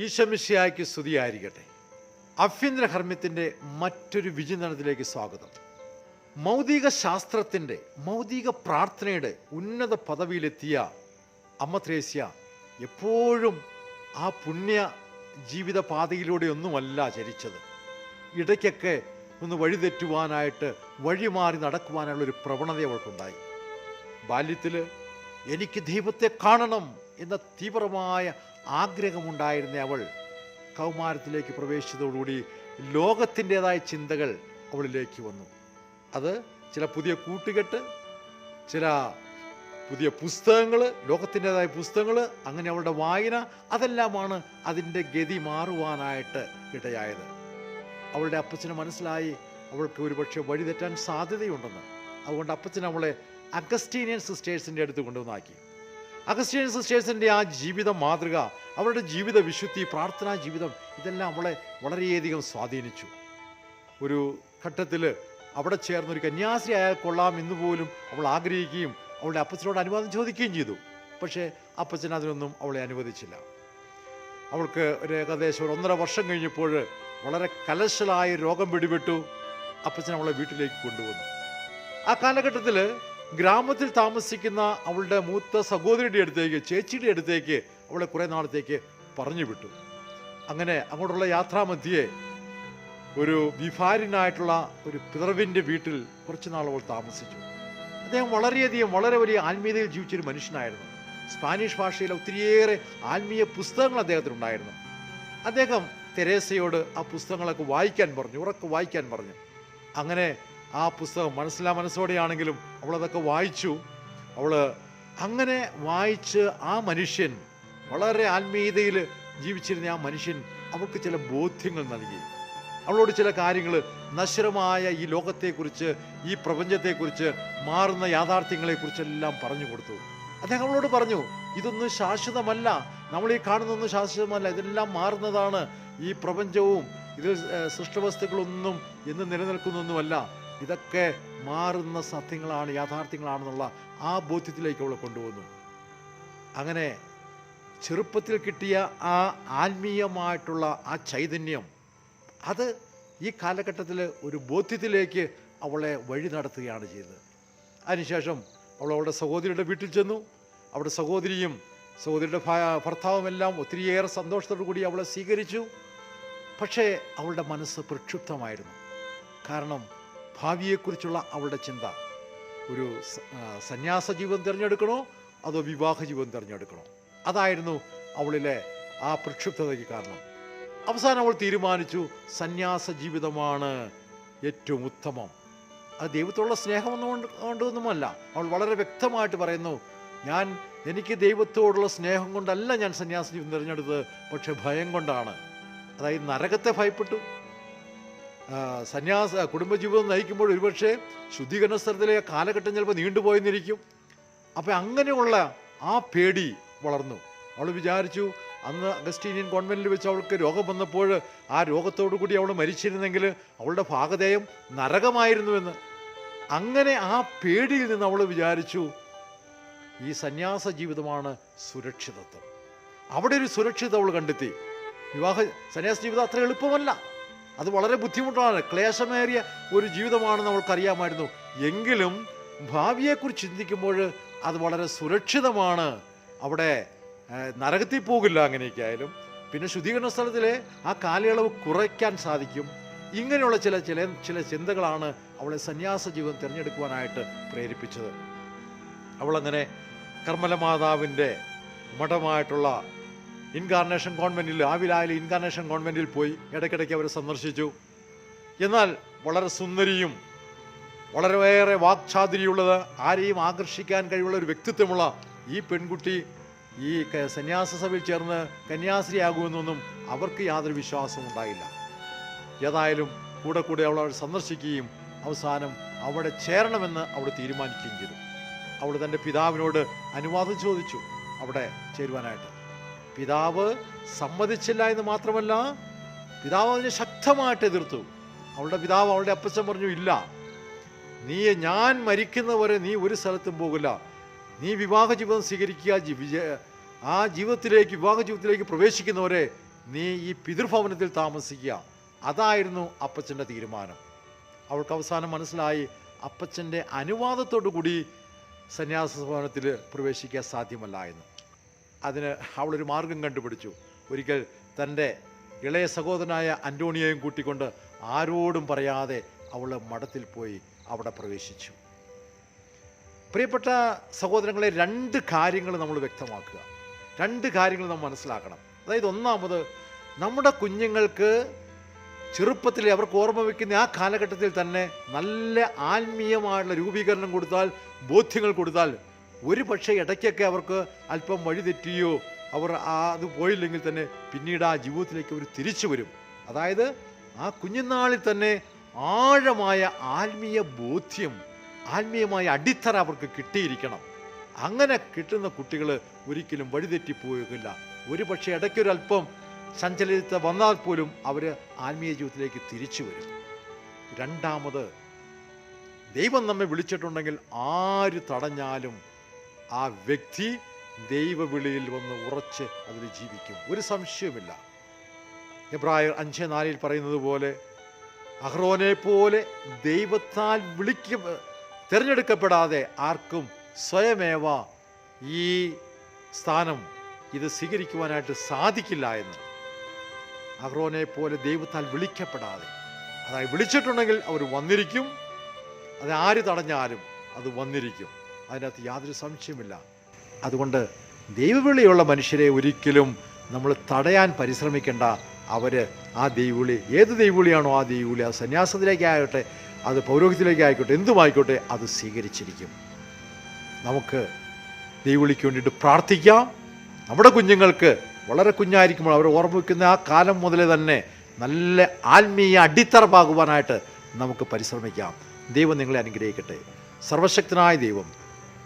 ഈശമിശിയായ്ക്ക് സ്തുതിയായിരിക്കട്ടെ. അഭ്യന്തര ഹർമ്മ്യത്തിന്റെ മറ്റൊരു വിചിന്തനത്തിലേക്ക് സ്വാഗതം. മൗതിക ശാസ്ത്രത്തിന്റെ മൗതിക പ്രാർത്ഥനയുടെ ഉന്നത പദവിയിലെത്തിയ അമ്മ ത്രേസ്യ എപ്പോഴും ആ പുണ്യ ജീവിത പാതയിലൂടെ ഒന്നുമല്ല ചരിച്ചത്. ഇടയ്ക്കൊക്കെ ഒന്ന് വഴിതെറ്റുവാനായിട്ട് വഴിമാറി നടക്കുവാനുള്ള ഒരു പ്രവണത അവൾക്കുണ്ടായി. ബാല്യത്തിൽ എനിക്ക് ദൈവത്തെ കാണണം എന്ന തീവ്രമായ ആഗ്രഹമുണ്ടായിരുന്ന അവൾ. കൗമാരത്തിലേക്ക് പ്രവേശിച്ചതോടുകൂടി ലോകത്തിന്റെതായ ചിന്തകൾ അവളിലേക്ക് വന്നു. അത് ചില പുതിയ കൂട്ടുകെട്ട് ചില പുതിയ പുസ്തകങ്ങൾ ലോകത്തിന്റെതായ പുസ്തകങ്ങൾ അങ്ങനെ അവളുടെ വായന അതെല്ലാമാണ് അതിന്റെ ഗതി മാറുവാനായിട്ട് ഇടയായത്. അവളുടെ അപ്പച്ചന് മനസ്സിലായി അവൾക്ക് ഒരുപക്ഷെ വഴിതെറ്റാൻ സാധ്യതയുണ്ടെന്ന്. അതുകൊണ്ട് അപ്പച്ചൻ അവളെ അഗസ്റ്റീനിയൻ സിസ്റ്റേഴ്സിന്റെ അടുത്ത് കൊണ്ടുവന്നാക്കി. അഗസ്റ്റീനിയൻ സിസ്റ്റേഴ്സിന്റെ ആ ജീവിത മാതൃക അവരുടെ ജീവിത വിശുദ്ധി പ്രാർത്ഥനാ ജീവിതം ഇതെല്ലാം അവളെ വളരെയധികം സ്വാധീനിച്ചു. ഒരു ഘട്ടത്തിൽ അവിടെ ചേർന്ന് ഒരു കന്യാസ്ത്രീ ആയാൽ കൊള്ളാം എന്ന് പോലും അവൾ ആഗ്രഹിക്കുകയും അവളുടെ അപ്പച്ചനോട് അനുവാദം ചോദിക്കുകയും ചെയ്തു. പക്ഷേ അപ്പച്ചൻ അതിനൊന്നും അവളെ അനുവദിച്ചില്ല. അവൾക്ക് ഒരു ഏകദേശം ഒരു ഒന്നര വർഷം കഴിഞ്ഞപ്പോൾ വളരെ കലശലായ രോഗം പിടിപെട്ടു. അപ്പച്ചൻ അവളെ വീട്ടിലേക്ക് കൊണ്ടുവന്നു. ആ കാലഘട്ടത്തിൽ ഗ്രാമത്തിൽ താമസിക്കുന്ന അവളുടെ മൂത്ത സഹോദരിയുടെ അടുത്തേക്ക് ചേച്ചിയുടെ അടുത്തേക്ക് അവളെ കുറേ നാളത്തേക്ക് പറഞ്ഞു വിട്ടു. അങ്ങനെ അങ്ങോട്ടുള്ള യാത്രാമധ്യേ ഒരു വിഭാരിനായിട്ടുള്ള ഒരു പിതർവിന്റെ വീട്ടിൽ കുറച്ച് നാൾ അവൾ താമസിച്ചു. അദ്ദേഹം വളരെയധികം വളരെ വലിയ ആത്മീയതയിൽ ജീവിച്ചൊരു മനുഷ്യനായിരുന്നു. സ്പാനിഷ് ഭാഷയിൽ ഒത്തിരിയേറെ ആത്മീയ പുസ്തകങ്ങൾ അദ്ദേഹത്തിനുണ്ടായിരുന്നു. അദ്ദേഹം തെരേസയോട് ആ പുസ്തകങ്ങളൊക്കെ വായിക്കാൻ പറഞ്ഞു ഉറക്കെ വായിക്കാൻ പറഞ്ഞു. അങ്ങനെ ആ പുസ്തകം മനസ്സിലാ മനസ്സോടെയാണെങ്കിലും അവളതൊക്കെ വായിച്ചു. അവൾ അങ്ങനെ വായിച്ച് ആ മനുഷ്യൻ വളരെ ആത്മീയതയിൽ ജീവിച്ചിരുന്ന ആ മനുഷ്യൻ അവൾക്ക് ചില ബോധ്യങ്ങൾ നൽകി. അവളോട് ചില കാര്യങ്ങൾ നശ്വരമായ ഈ ലോകത്തെക്കുറിച്ച് ഈ പ്രപഞ്ചത്തെക്കുറിച്ച് മാറുന്ന യാഥാർത്ഥ്യങ്ങളെക്കുറിച്ചെല്ലാം പറഞ്ഞു കൊടുത്തു. അദ്ദേഹം അവളോട് പറഞ്ഞു ഇതൊന്നും ശാശ്വതമല്ല. നമ്മൾ ഈ കാണുന്നൊന്നും ശാശ്വതമല്ല. ഇതെല്ലാം മാറുന്നതാണ്. ഈ പ്രപഞ്ചവും ഇതിൽ സൃഷ്ടവസ്തുക്കളൊന്നും എന്ന് നിലനിൽക്കുന്നൊന്നുമല്ല. ഇതൊക്കെ മാറുന്ന സത്യങ്ങളാണ് യാഥാർത്ഥ്യങ്ങളാണെന്നുള്ള ആ ബോധ്യത്തിലേക്ക് അവളെ കൊണ്ടുവന്നു. അങ്ങനെ ചെറുപ്പത്തിൽ കിട്ടിയ ആ ആത്മീയമായിട്ടുള്ള ആ ചൈതന്യം അത് ഈ കാലഘട്ടത്തിൽ ഒരു ബോധ്യത്തിലേക്ക് അവളെ വഴി നടത്തുകയാണ് ചെയ്തത്. അതിനുശേഷം അവൾ അവളുടെ സഹോദരിയുടെ വീട്ടിൽ ചെന്നു. അവിടെ സഹോദരിയും സഹോദരിയുടെ ഭർത്താവുമെല്ലാം ഒത്തിരിയേറെ സന്തോഷത്തോടു കൂടി അവളെ സ്വീകരിച്ചു. പക്ഷേ അവളുടെ മനസ്സ് പ്രക്ഷുബ്ധമായിരുന്നു. കാരണം ഭാവിയെക്കുറിച്ചുള്ള അവളുടെ ചിന്ത. ഒരു സന്യാസ ജീവിതം തിരഞ്ഞെടുക്കണോ? അതോ വിവാഹ ജീവിതം തിരഞ്ഞെടുക്കണോ? അതായിരുന്നു അവളിലെ ആ പ്രക്ഷുബ്ധതയ്ക്ക് കാരണം. അവസാനം അവൾ തീരുമാനിച്ചു സന്യാസ ജീവിതമാണ് ഏറ്റവും ഉത്തമം. അത് ദൈവത്തോടുള്ള സ്നേഹമൊന്നും കൊണ്ട് കൊണ്ടൊന്നുമല്ല. അവൾ വളരെ വ്യക്തമായിട്ട് പറയുന്നു ഞാൻ എനിക്ക് ദൈവത്തോടുള്ള സ്നേഹം കൊണ്ടല്ല ഞാൻ സന്യാസ ജീവിതം തിരഞ്ഞെടുത്തത് പക്ഷെ ഭയം കൊണ്ടാണ്. അതായത് നരകത്തെ ഭയപ്പെട്ടു. സന്യാസ കുടുംബജീവിതം നയിക്കുമ്പോൾ ഒരുപക്ഷെ ശുദ്ധീകരണ സ്ഥലത്തിലെ കാലഘട്ടം ചിലപ്പോൾ നീണ്ടുപോയെന്നിരിക്കും. അപ്പം അങ്ങനെയുള്ള ആ പേടി വളർന്നു. അവൾ വിചാരിച്ചു അന്ന് അഗസ്റ്റീനിയൻ കോൺവെന്റിൽ വെച്ച് അവൾക്ക് രോഗം വന്നപ്പോൾ ആ രോഗത്തോടു കൂടി അവൾ മരിച്ചിരുന്നെങ്കിൽ അവളുടെ ഭാഗതേയം നരകമായിരുന്നുവെന്ന് അങ്ങനെ ആ പേടിയിൽ നിന്ന് അവൾ വിചാരിച്ചു ഈ സന്യാസ ജീവിതമാണ് സുരക്ഷിതത്വം. അവിടെ ഒരു സുരക്ഷിതം അവൾ കണ്ടെത്തി. വിവാഹ സന്യാസ ജീവിതം അത്ര എളുപ്പമല്ല. അത് വളരെ ബുദ്ധിമുട്ടാണ്. ക്ലേശമേറിയ ഒരു ജീവിതമാണെന്ന് അവൾക്കറിയാമായിരുന്നു. എങ്കിലും ഭാവിയെക്കുറിച്ച് ചിന്തിക്കുമ്പോൾ അത് വളരെ സുരക്ഷിതമാണ്. അവിടെ നരകത്തിൽ പോകില്ല അങ്ങനെയൊക്കെയായാലും പിന്നെ ശുദ്ധീകരണ സ്ഥലത്തിലെ ആ കാലയളവ് കുറയ്ക്കാൻ സാധിക്കും. ഇങ്ങനെയുള്ള ചില ചില ചില ചിന്തകളാണ് അവളെ സന്യാസ ജീവിതം തിരഞ്ഞെടുക്കുവാനായിട്ട് പ്രേരിപ്പിച്ചത്. അവളങ്ങനെ കർമ്മല മാതാവിന്റെ മഠമായിട്ടുള്ള ഇൻകാർണേഷൻ കോൺവെന്റിൽ ആവിലായാലും ഇൻകാർണേഷൻ കോൺവെന്റിൽ പോയി ഇടയ്ക്കിടയ്ക്ക് അവരെ സന്ദർശിച്ചു. എന്നാൽ വളരെ സുന്ദരിയും വളരെയേറെ വാക്ചാതുരിയുള്ളത് ആരെയും ആകർഷിക്കാൻ കഴിവുള്ള ഒരു വ്യക്തിത്വമുള്ള ഈ പെൺകുട്ടി ഈ സന്യാസ സഭയിൽ ചേർന്ന് കന്യാസ്ത്രീയാകുമെന്നൊന്നും അവർക്ക് യാതൊരു വിശ്വാസവും ഉണ്ടായില്ല. ഏതായാലും കൂടെ കൂടെ അവൾ അവൾ സന്ദർശിക്കുകയും അവസാനം അവിടെ ചേരണമെന്ന് അവൾ തീരുമാനിക്കുകയും ചെയ്തു. അവൾ തന്റെ പിതാവിനോട് അനുവാദം ചോദിച്ചു അവിടെ ചേരുവാനായിട്ട്. പിതാവ് സമ്മതിച്ചില്ല എന്ന് മാത്രമല്ല പിതാവ് അതിനെ ശക്തമായിട്ട് എതിർത്തു. അവളുടെ പിതാവ് അവളുടെ അപ്പച്ചൻ പറഞ്ഞു ഇല്ല നീ ഞാൻ മരിക്കുന്നവരെ നീ ഒരു സ്ഥലത്തും പോകില്ല. നീ വിവാഹ ജീവിതം സ്വീകരിക്കുക ആ ജീവിതത്തിലേക്ക് വിവാഹ ജീവിതത്തിലേക്ക് പ്രവേശിക്കുന്നവരെ നീ ഈ പിതൃഭവനത്തിൽ താമസിക്കുക. അതായിരുന്നു അപ്പച്ചന്റെ തീരുമാനം. അവൾക്ക് അവസാനം മനസ്സിലായി അപ്പച്ചന്റെ അനുവാദത്തോടു കൂടി സന്യാസ ഭവനത്തിൽ പ്രവേശിക്കാൻ സാധ്യമല്ല എന്ന്. അതിന് അവളൊരു മാർഗം കണ്ടുപിടിച്ചു. ഒരിക്കൽ തന്റെ ഇളയ സഹോദരനായ അന്റോണിയെയും കൂട്ടിക്കൊണ്ട് ആരോടും പറയാതെ അവൾ മഠത്തിൽ പോയി അവിടെ പ്രവേശിച്ചു. പ്രിയപ്പെട്ട സഹോദരങ്ങളെ രണ്ട് കാര്യങ്ങൾ നമ്മൾ വ്യക്തമാക്കുക. രണ്ട് കാര്യങ്ങൾ നമ്മൾ മനസ്സിലാക്കണം. അതായത് ഒന്നാമത് നമ്മുടെ കുഞ്ഞുങ്ങൾക്ക് ചെറുപ്പത്തിൽ അവർക്ക് ഓർമ്മ വയ്ക്കുന്ന ആ കാലഘട്ടത്തിൽ തന്നെ നല്ല ആത്മീയമായുള്ള രൂപീകരണം കൊടുത്താൽ ബോധ്യങ്ങൾ കൊടുത്താൽ ഒരു പക്ഷേ ഇടയ്ക്കൊക്കെ അവർക്ക് അല്പം വഴിതെറ്റിയോ അവർ ആ അത് പോയില്ലെങ്കിൽ തന്നെ പിന്നീട് ആ ജീവിതത്തിലേക്ക് അവർ തിരിച്ചു വരും. അതായത് ആ കുഞ്ഞുനാളിൽ തന്നെ ആഴമായ ആത്മീയ ബോധ്യം ആത്മീയമായ അടിത്തറ അവർക്ക് കിട്ടിയിരിക്കണം. അങ്ങനെ കിട്ടുന്ന കുട്ടികൾ ഒരിക്കലും വഴിതെറ്റിപ്പോകില്ല ഒരു പക്ഷേ ഇടയ്ക്കൊരല്പം സഞ്ചലിത വന്നാൽ പോലും അവർ ആത്മീയ ജീവിതത്തിലേക്ക് തിരിച്ചു വരും. രണ്ടാമത് ദൈവം നമ്മെ വിളിച്ചിട്ടുണ്ടെങ്കിൽ ആര് തടഞ്ഞാലും ആ വ്യക്തി ദൈവവിളിയിൽ വന്ന് ഉറച്ച് അതിൽ ജീവിക്കും. ഒരു സംശയവുമില്ല. എബ്രായർ അഞ്ച് നാലിൽ പറയുന്നത് പോലെ അഹ്റോനെ പോലെ ദൈവത്താൽ വിളിക്ക തിരഞ്ഞെടുക്കപ്പെടാതെ ആർക്കും സ്വയമേവ ഈ സ്ഥാനം ഇത് സ്വീകരിക്കുവാനായിട്ട് സാധിക്കില്ല എന്ന്. അഹ്റോനെ പോലെ ദൈവത്താൽ വിളിക്കപ്പെടാതെ. അതായത് വിളിച്ചിട്ടുണ്ടെങ്കിൽ അവർ വന്നിരിക്കും. അത് ആര് തടഞ്ഞാലും അത് വന്നിരിക്കും. അതിനകത്ത് യാതൊരു സംശയമില്ല അതുകൊണ്ട് ദൈവവിളിയുള്ള മനുഷ്യരെ ഒരിക്കലും നമ്മൾ തടയാൻ പരിശ്രമിക്കേണ്ട. അവർ ആ ദൈവവിളി ഏത് ദൈവവിളിയാണോ ആ ദൈവവിളി അത് സന്യാസത്തിലേക്കാകട്ടെ അത് പൗരോഹിത്യത്തിലേക്ക് ആയിക്കോട്ടെ എന്തുമായിക്കോട്ടെ അത് സ്വീകരിച്ചിരിക്കും. നമുക്ക് ദൈവവിളിക്ക് വേണ്ടിയിട്ട് പ്രാർത്ഥിക്കാം. നമ്മുടെ കുഞ്ഞുങ്ങൾക്ക് വളരെ കുഞ്ഞായിരിക്കുമ്പോൾ അവർ ഓർമ്മ വയ്ക്കുന്ന ആ കാലം മുതലേ തന്നെ നല്ല ആത്മീയ അടിത്തറ പാകുവാനായിട്ട് നമുക്ക് പരിശ്രമിക്കാം. ദൈവം നിങ്ങളെ അനുഗ്രഹിക്കട്ടെ. സർവശക്തനായ ദൈവം